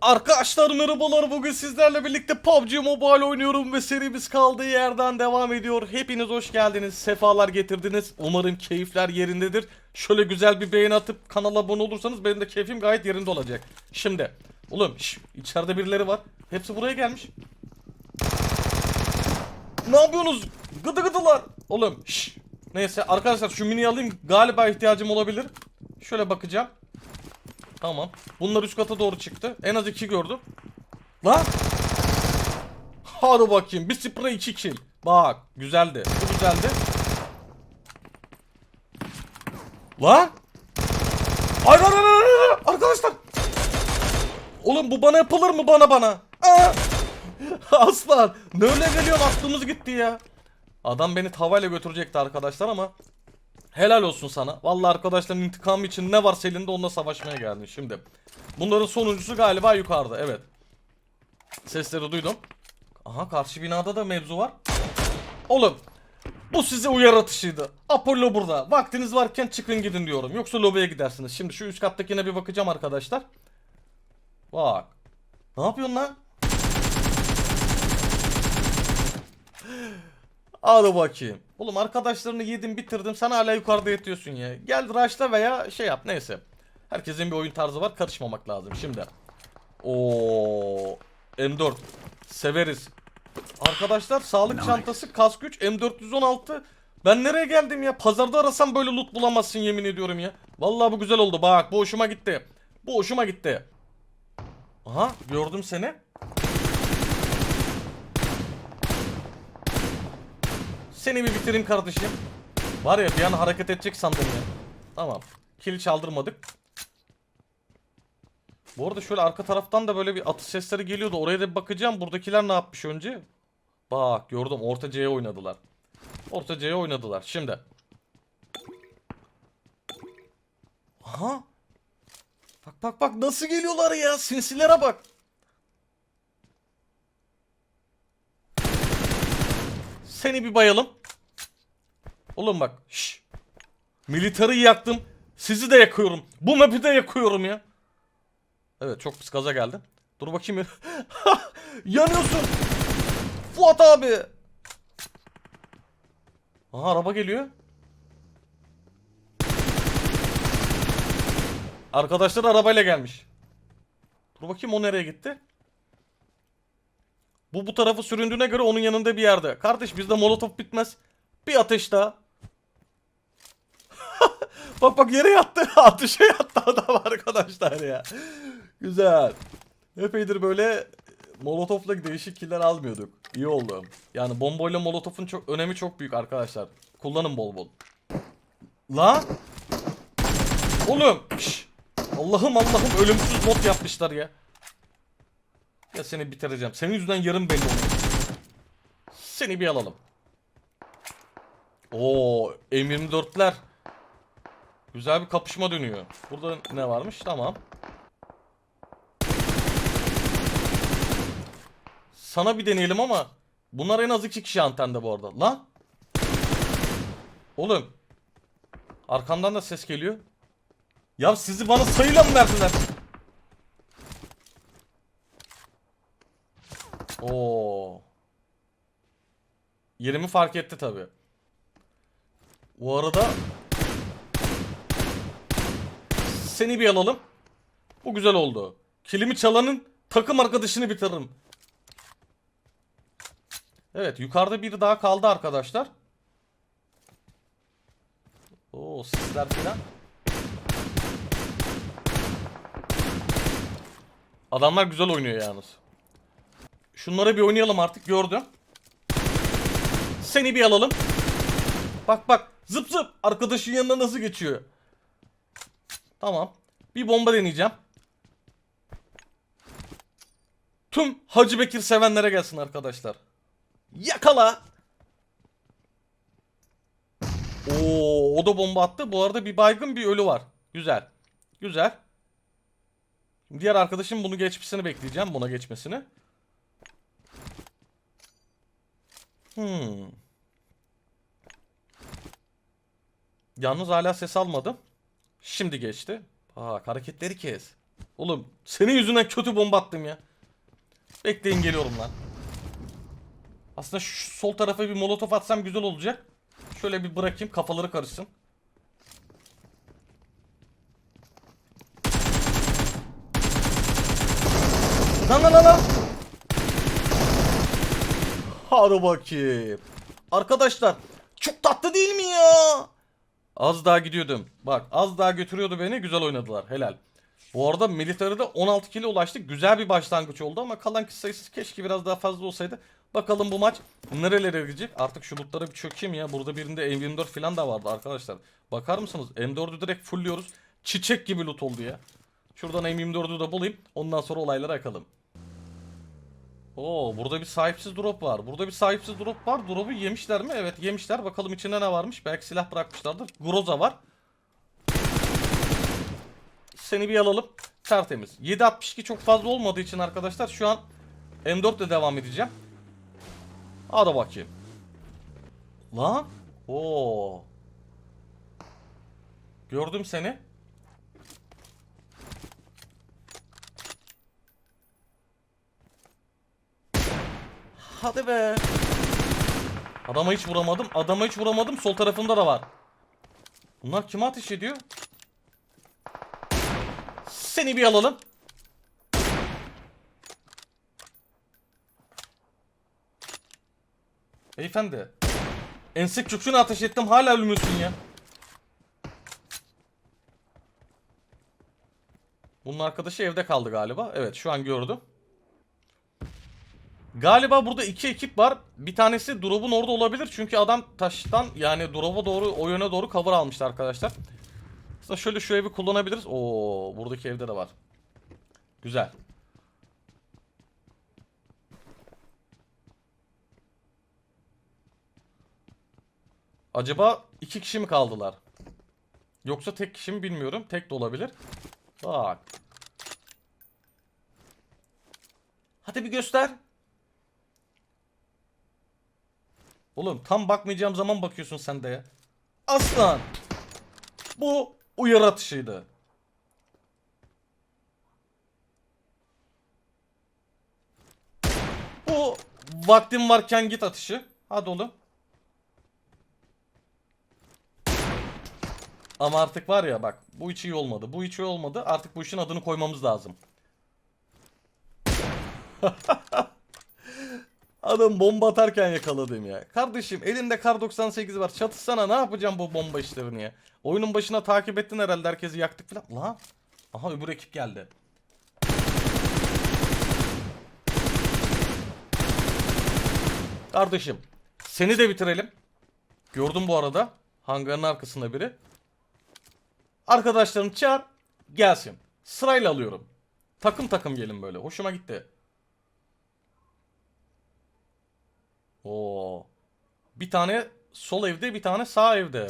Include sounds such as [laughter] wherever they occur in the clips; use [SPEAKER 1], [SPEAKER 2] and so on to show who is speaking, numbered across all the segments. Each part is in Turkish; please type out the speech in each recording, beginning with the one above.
[SPEAKER 1] Arkadaşlar merhabalar bugün sizlerle birlikte PUBG Mobile oynuyorum ve serimiz kaldığı yerden devam ediyor. Hepiniz hoş geldiniz, sefalar getirdiniz. Umarım keyifler yerindedir. Şöyle güzel bir beğeni atıp kanala abone olursanız benim de keyfim gayet yerinde olacak. Şimdi, oğlum şş, içeride birileri var. Hepsi buraya gelmiş. Ne yapıyorsunuz? Gıdı gıdılar. Oğlum şş. Neyse arkadaşlar şu mini alayım galiba ihtiyacım olabilir. Şöyle bakacağım. Tamam. Bunlar üst kata doğru çıktı. En az iki gördüm. Lan! Hadi bakayım. Bir sprey iki kill. Bak. Güzeldi. Bu güzeldi. Lan! Ay lan lan, lan! Arkadaşlar! Oğlum bu bana yapılır mı bana bana? Aa! [laughs] Aslan! Ne öyle geliyor aklımız gitti ya. Adam beni tavayla götürecekti arkadaşlar ama Helal olsun sana. Vallahi arkadaşların intikamı için ne varsa elinde onunla savaşmaya geldin şimdi. Bunların sonuncusu galiba yukarıda. Evet. Sesleri duydum. Aha karşı binada da mevzu var. Oğlum. Bu size uyarı atışıydı. Apollo burada. Vaktiniz varken çıkın gidin diyorum. Yoksa lobiye gidersiniz. Şimdi şu üst kattakine bir bakacağım arkadaşlar. Bak. Ne yapıyorsun lan? Hadi bakayım. Oğlum arkadaşlarını yedim bitirdim sen hala yukarıda yatıyorsun ya. Gel rush'la veya şey yap neyse. Herkesin bir oyun tarzı var karışmamak lazım şimdi. Oo M4 severiz. Arkadaşlar sağlık çantası kask 3 M416 ben nereye geldim ya? Pazarda arasam böyle loot bulamazsın yemin ediyorum ya. Vallahi bu güzel oldu bak bu hoşuma gitti. Bu hoşuma gitti. Aha gördüm seni. Seni bir bitireyim kardeşim. Var ya bir an hareket edecek sandım ya. Tamam. Kill çaldırmadık. Bu arada şöyle arka taraftan da böyle bir atış sesleri geliyordu. Oraya da bir bakacağım. Buradakiler ne yapmış önce? Bak gördüm. Orta C'ye oynadılar. Orta C'ye oynadılar. Şimdi. Aha. Bak bak bak nasıl geliyorlar ya. Sinsilere bak. Seni bir bayalım. Oğlum bak. Şş. Militariyi yaktım. Sizi de yakıyorum. Bu map'i de yakıyorum ya. Evet çok pis gaza geldim. Dur bakayım. [laughs] Yanıyorsun. Fuat abi. Aha araba geliyor. Arkadaşlar arabayla gelmiş. Dur bakayım o nereye gitti? Bu bu tarafı süründüğüne göre onun yanında bir yerde. Kardeş bizde molotof bitmez. Bir ateş daha. Bak bak yere yattı. [laughs] Ateşe yattı adam arkadaşlar ya. Güzel. Epeydir böyle molotofla değişik killer almıyorduk. İyi oldu. Yani bomboyla molotofun çok önemi çok büyük arkadaşlar. Kullanın bol bol. La? Oğlum. Allah'ım Allah'ım ölümsüz mod yapmışlar ya. Ya seni bitireceğim. Senin yüzünden yarım belli oldu. Seni bir alalım. Oo, M24'ler. Güzel bir kapışma dönüyor. Burada ne varmış? Tamam. Sana bir deneyelim ama bunlar en az iki kişi antende bu arada. Lan. Oğlum. Arkamdan da ses geliyor. Ya sizi bana sayıyla mı verdiler? Oo. Yerimi fark etti tabi. Bu arada seni bir alalım. Bu güzel oldu. Kilimi çalanın takım arkadaşını bitiririm. Evet yukarıda biri daha kaldı arkadaşlar. Oo sisler filan. Adamlar güzel oynuyor yalnız. Şunlara bir oynayalım artık gördüm. Seni bir alalım. Bak bak zıp zıp arkadaşın yanına nasıl geçiyor. Tamam. Bir bomba deneyeceğim. Tüm Hacı Bekir sevenlere gelsin arkadaşlar. Yakala. Oo, o da bomba attı. Bu arada bir baygın bir ölü var. Güzel. Güzel. Diğer arkadaşım bunu geçmesini bekleyeceğim. Buna geçmesini. Hmm. Yalnız hala ses almadım. Şimdi geçti. Aa hareketleri kes. Oğlum senin yüzünden kötü bomba attım ya. Bekleyin geliyorum lan. Aslında şu sol tarafa bir molotof atsam güzel olacak. Şöyle bir bırakayım kafaları karışsın. Lan lan lan lan. Hadi bakayım. Arkadaşlar çok tatlı değil mi ya? Az daha gidiyordum. Bak az daha götürüyordu beni güzel oynadılar helal. Bu arada militeride 16 kilo ulaştık. Güzel bir başlangıç oldu ama kalan kişi sayısı keşke biraz daha fazla olsaydı. Bakalım bu maç nerelere gidecek? Artık şu lootlara bir çökeyim ya. Burada birinde M24 falan da vardı arkadaşlar. Bakar mısınız? M4'ü direkt fullliyoruz. Çiçek gibi loot oldu ya. Şuradan M24'ü de bulayım. Ondan sonra olaylara akalım. Oo burada bir sahipsiz drop var. Burada bir sahipsiz drop var. Drop'u yemişler mi? Evet yemişler. Bakalım içinde ne varmış. Belki silah bırakmışlardır. Groza var. Seni bir alalım. Tertemiz. 7.62 çok fazla olmadığı için arkadaşlar şu an M4 ile devam edeceğim. Hadi bakayım. Lan. Oo. Gördüm seni. Hadi be. Adama hiç vuramadım. Adama hiç vuramadım. Sol tarafında da var. Bunlar kime ateş ediyor? Seni bir alalım. Beyefendi. Ensek çöküşüne ateş ettim hala ölmüyorsun ya. Bunun arkadaşı evde kaldı galiba. Evet şu an gördüm. Galiba burada iki ekip var. Bir tanesi drop'un orada olabilir. Çünkü adam taştan yani drop'a doğru o yöne doğru cover almıştı arkadaşlar. Aslında şöyle şu evi kullanabiliriz. Oo buradaki evde de var. Güzel. Acaba iki kişi mi kaldılar? Yoksa tek kişi mi bilmiyorum. Tek de olabilir. Bak. Hadi bir göster. Oğlum tam bakmayacağım zaman bakıyorsun sen de ya. Aslan. Bu uyarı atışıydı. Bu vaktin varken git atışı. Hadi oğlum. Ama artık var ya bak bu hiç iyi olmadı. Bu hiç iyi olmadı. Artık bu işin adını koymamız lazım. [laughs] Adam bomba atarken yakaladım ya. Kardeşim elinde kar 98 var. Çatışsana ne yapacağım bu bomba işlerini ya. Oyunun başına takip ettin herhalde herkesi yaktık falan. Lan. Aha öbür ekip geldi. Kardeşim seni de bitirelim. Gördüm bu arada. Hangarın arkasında biri. Arkadaşlarını çağır. Gelsin. Sırayla alıyorum. Takım takım gelin böyle. Hoşuma gitti. Oo. Bir tane sol evde, bir tane sağ evde.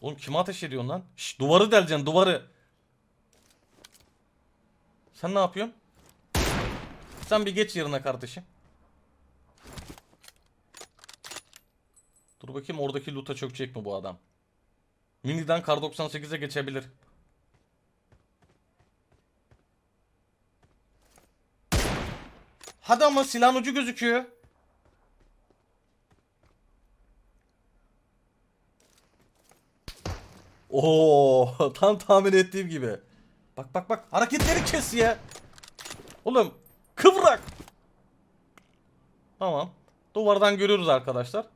[SPEAKER 1] Oğlum kime ateş ediyorsun lan? Şş, duvarı deleceksin, duvarı. Sen ne yapıyorsun? Sen bir geç yerine kardeşim. Dur bakayım oradaki loot'a çökecek mi bu adam? Mini'den kar 98'e geçebilir. Hadi ama silahın ucu gözüküyor. Oo, [laughs] tam tahmin ettiğim gibi. Bak bak bak hareketleri kes ya. Oğlum kıvrak. Tamam. Duvardan görüyoruz arkadaşlar.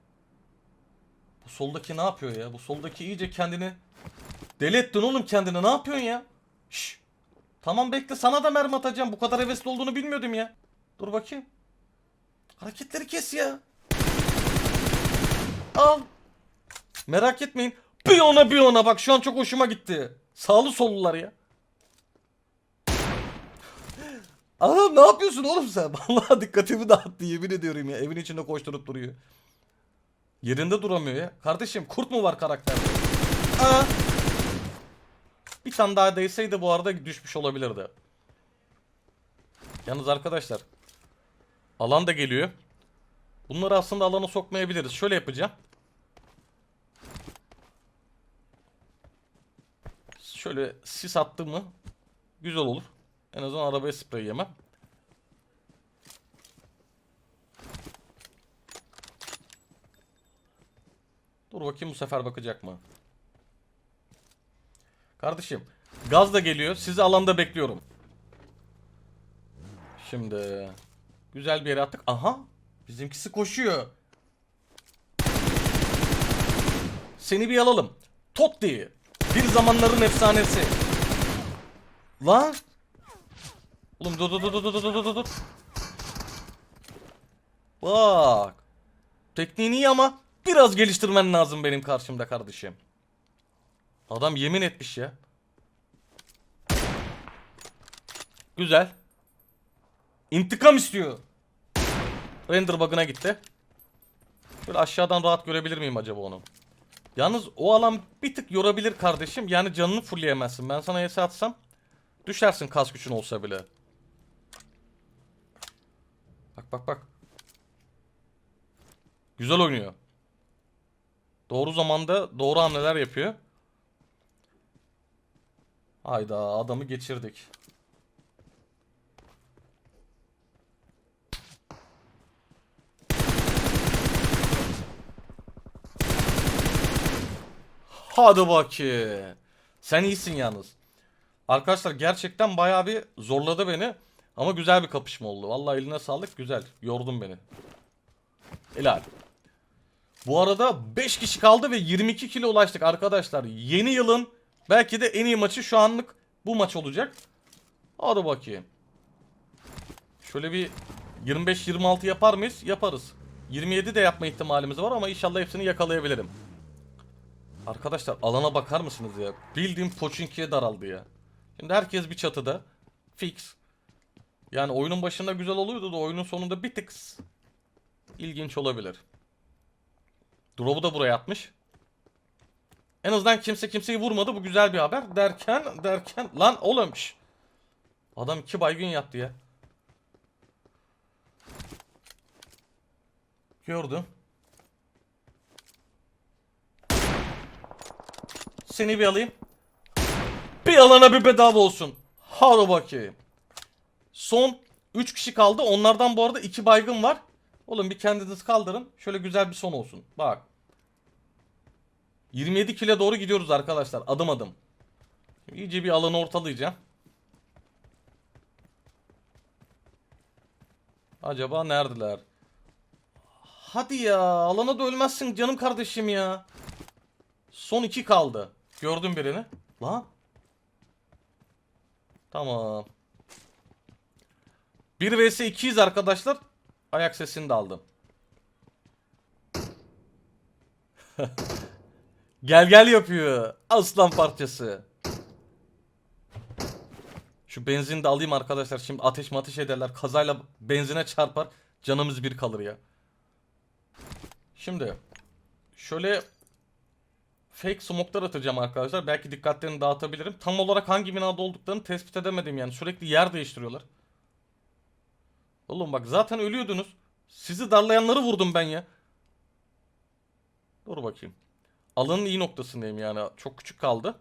[SPEAKER 1] Bu soldaki ne yapıyor ya? Bu soldaki iyice kendini deli ettin oğlum kendini. Ne yapıyorsun ya? Şş. Tamam bekle sana da mermi atacağım. Bu kadar hevesli olduğunu bilmiyordum ya. Dur bakayım. Hareketleri kes ya. Al. Merak etmeyin. Bir ona bir ona bak şu an çok hoşuma gitti. Sağlı sollular ya. Adam ne yapıyorsun oğlum sen? [laughs] Vallahi dikkatimi dağıttı yemin ediyorum ya. Evin içinde koşturup duruyor. Yerinde duramıyor ya. Kardeşim kurt mu var karakterde? Aa. Bir tane daha değseydi bu arada düşmüş olabilirdi. Yalnız arkadaşlar. Alan da geliyor. Bunları aslında alana sokmayabiliriz. Şöyle yapacağım. Şöyle sis attım mı? güzel olur. En azından arabaya sprey yemem. Dur bakayım bu sefer bakacak mı? Kardeşim gaz da geliyor. Sizi alanda bekliyorum. Şimdi güzel bir yere attık. Aha bizimkisi koşuyor. Seni bir alalım. Totti. Bir zamanların efsanesi. Lan. Oğlum dur dur dur dur dur dur dur. Bak. Tekniğin iyi ama biraz geliştirmen lazım benim karşımda kardeşim. Adam yemin etmiş ya. Güzel. İntikam istiyor. Render bug'ına gitti. Böyle aşağıdan rahat görebilir miyim acaba onu? Yalnız o alan bir tık yorabilir kardeşim. Yani canını fullleyemezsin. Ben sana yese atsam düşersin kas gücün olsa bile. Bak bak bak. Güzel oynuyor. Doğru zamanda doğru hamleler yapıyor. Hayda adamı geçirdik. Hadi bakayım. Sen iyisin yalnız. Arkadaşlar gerçekten bayağı bir zorladı beni. Ama güzel bir kapışma oldu. Vallahi eline sağlık güzel. Yordun beni. Helal. Bu arada 5 kişi kaldı ve 22 kilo ulaştık arkadaşlar. Yeni yılın belki de en iyi maçı şu anlık bu maç olacak. Hadi bakayım. Şöyle bir 25-26 yapar mıyız? Yaparız. 27 de yapma ihtimalimiz var ama inşallah hepsini yakalayabilirim. Arkadaşlar alana bakar mısınız ya? Bildiğim Pochinki'ye daraldı ya. Şimdi herkes bir çatıda. Fix. Yani oyunun başında güzel oluyordu da oyunun sonunda bir tık ilginç olabilir. Drop'u da buraya atmış. En azından kimse kimseyi vurmadı. Bu güzel bir haber. Derken derken lan oğlum şş. Adam iki baygın yaptı ya. Gördüm. Seni bir alayım. Bir alana bir bedava olsun. Hadi bakayım. Son 3 kişi kaldı. Onlardan bu arada 2 baygın var. Oğlum bir kendiniz kaldırın. Şöyle güzel bir son olsun. Bak. 27 kile doğru gidiyoruz arkadaşlar. Adım adım. Şimdi iyice bir alanı ortalayacağım. Acaba neredeler? Hadi ya. Alana da ölmezsin canım kardeşim ya. Son iki kaldı. Gördüm birini. Lan. Tamam. 1 vs 2'yiz arkadaşlar. Ayak sesini de aldım. [laughs] gel gel yapıyor. Aslan parçası. Şu benzini de alayım arkadaşlar. Şimdi ateş mateş ederler. Kazayla benzine çarpar. Canımız bir kalır ya. Şimdi. Şöyle fake smoke'lar atacağım arkadaşlar. Belki dikkatlerini dağıtabilirim. Tam olarak hangi binada olduklarını tespit edemedim yani. Sürekli yer değiştiriyorlar. Oğlum bak zaten ölüyordunuz. Sizi darlayanları vurdum ben ya. Dur bakayım. Alanın iyi noktasındayım yani. Çok küçük kaldı.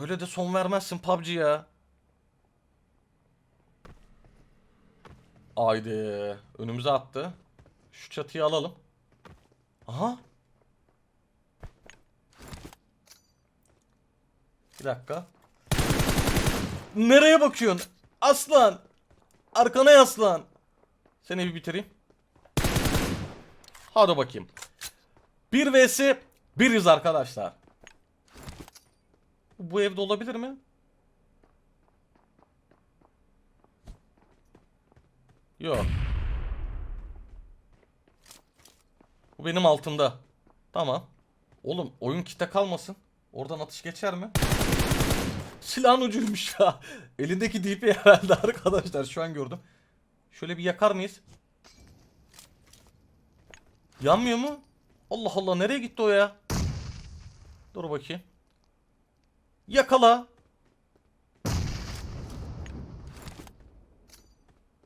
[SPEAKER 1] Böyle de son vermezsin PUBG ya. Haydi. Önümüze attı. Şu çatıyı alalım. Aha. Dakika. Nereye bakıyorsun? Aslan. Arkana yaslan. Seni bir bitireyim. Hadi bakayım. 1 vs 1'iz arkadaşlar. Bu evde olabilir mi? Yok. Bu benim altımda. Tamam. Oğlum oyun kite kalmasın. Oradan atış geçer mi? Silahın ucuymuş ya. [laughs] Elindeki DP herhalde arkadaşlar şu an gördüm. Şöyle bir yakar mıyız? Yanmıyor mu? Allah Allah nereye gitti o ya? Dur bakayım. Yakala.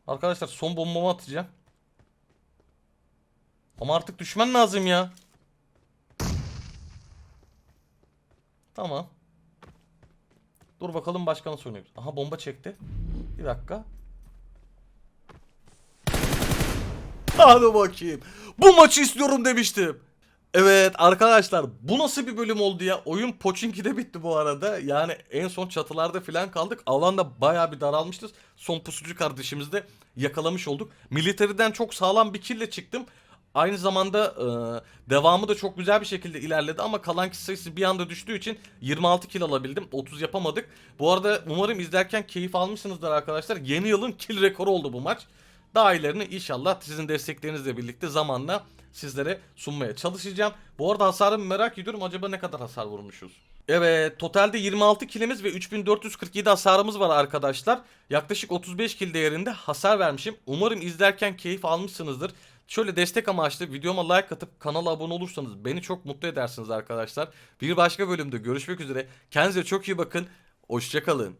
[SPEAKER 1] Arkadaşlar son bombamı atacağım. Ama artık düşmen lazım ya. Tamam. Dur bakalım başka nasıl oynuyoruz. Aha bomba çekti. Bir dakika. Hadi bakayım. Bu maçı istiyorum demiştim. Evet arkadaşlar bu nasıl bir bölüm oldu ya? Oyun Pochinki'de bitti bu arada. Yani en son çatılarda falan kaldık. Alanda bayağı bir daralmışız. Son pusucu kardeşimizi de yakalamış olduk. Militeriden çok sağlam bir kille çıktım. Aynı zamanda e, devamı da çok güzel bir şekilde ilerledi ama kalan kişi sayısı bir anda düştüğü için 26 kill alabildim. 30 yapamadık. Bu arada umarım izlerken keyif almışsınızdır arkadaşlar. Yeni yılın kill rekoru oldu bu maç. Daha ilerini inşallah sizin desteklerinizle birlikte zamanla sizlere sunmaya çalışacağım. Bu arada hasarımı merak ediyorum. Acaba ne kadar hasar vurmuşuz? Evet totalde 26 kilimiz ve 3447 hasarımız var arkadaşlar. Yaklaşık 35 kill değerinde hasar vermişim. Umarım izlerken keyif almışsınızdır. Şöyle destek amaçlı videoma like atıp kanala abone olursanız beni çok mutlu edersiniz arkadaşlar. Bir başka bölümde görüşmek üzere. Kendinize çok iyi bakın. Hoşçakalın.